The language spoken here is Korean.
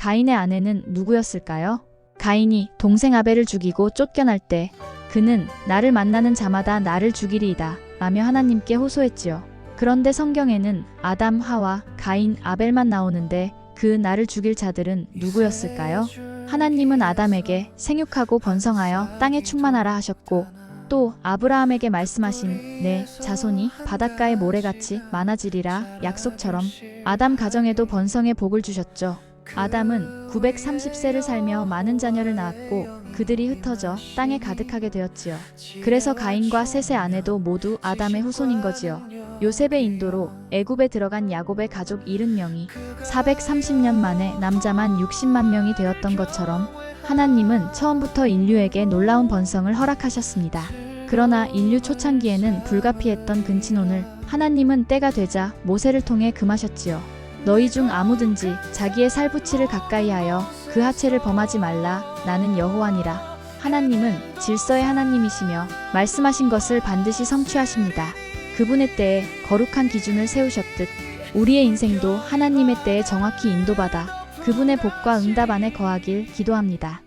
가인의 아내는 누구였을까요? 가인이 동생 아벨을 죽이고 쫓겨날 때 그는 나를 만나는 자마다 나를 죽이리이다 라며 하나님께 호소했지요. 그런데 성경에는 아담, 하와, 가인, 아벨만 나오는데 그 나를 죽일 자들은 누구였을까요? 하나님은 아담에게 생육하고 번성하여 땅에 충만하라 하셨고 또 아브라함에게 말씀하신 내 자손이 바닷가의 모래같이 많아지리라 약속처럼 아담 가정에도 번성의 복을 주셨죠. 아담은 930세를 살며 많은 자녀를 낳았고 그들이 흩어져 땅에 가득하게 되었지요. 그래서 가인과 셋의 아내도 모두 아담의 후손인 거지요. 요셉의 인도로 애굽에 들어간 야곱의 가족 70명이 430년 만에 남자만 60만 명이 되었던 것처럼 하나님은 처음부터 인류에게 놀라운 번성을 허락하셨습니다. 그러나 인류 초창기에는 불가피했던 근친혼을 하나님은 때가 되자 모세를 통해 금하셨지요. 너희 중 아무든지 자기의 살부치를 가까이 하여 그 하체를 범하지 말라 나는 여호와니라. 하나님은 질서의 하나님이시며 말씀하신 것을 반드시 성취하십니다. 그분의 때에 거룩한 기준을 세우셨듯 우리의 인생도 하나님의 때에 정확히 인도받아 그분의 복과 응답 안에 거하길 기도합니다.